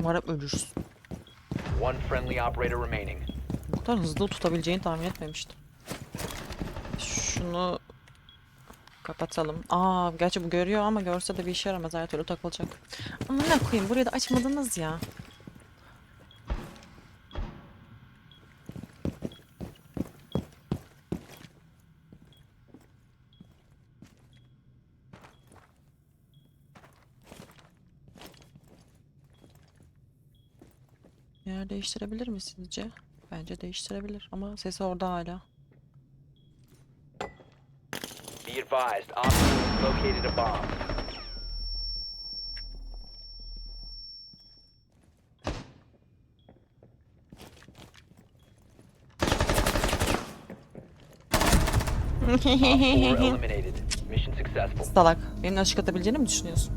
Umarım ölürsün. One friendly operator remaining. Bu kadar hızlı tutabileceğini tahmin etmemiştim. Şunu kapatalım. Aa, gerçi bu görüyor ama görse de bir işe yaramaz. Her türlü takılacak. Ama ne koyayım? Burayı da açmadınız ya. Yer değiştirebilir mi sizce? Bence değiştirebilir ama sesi orada hala. Be advised, Op 4 has located a bomb. Op 4 eliminated. Mission successful. Salak. Benimle aşık atabileceğini mi düşünüyorsun?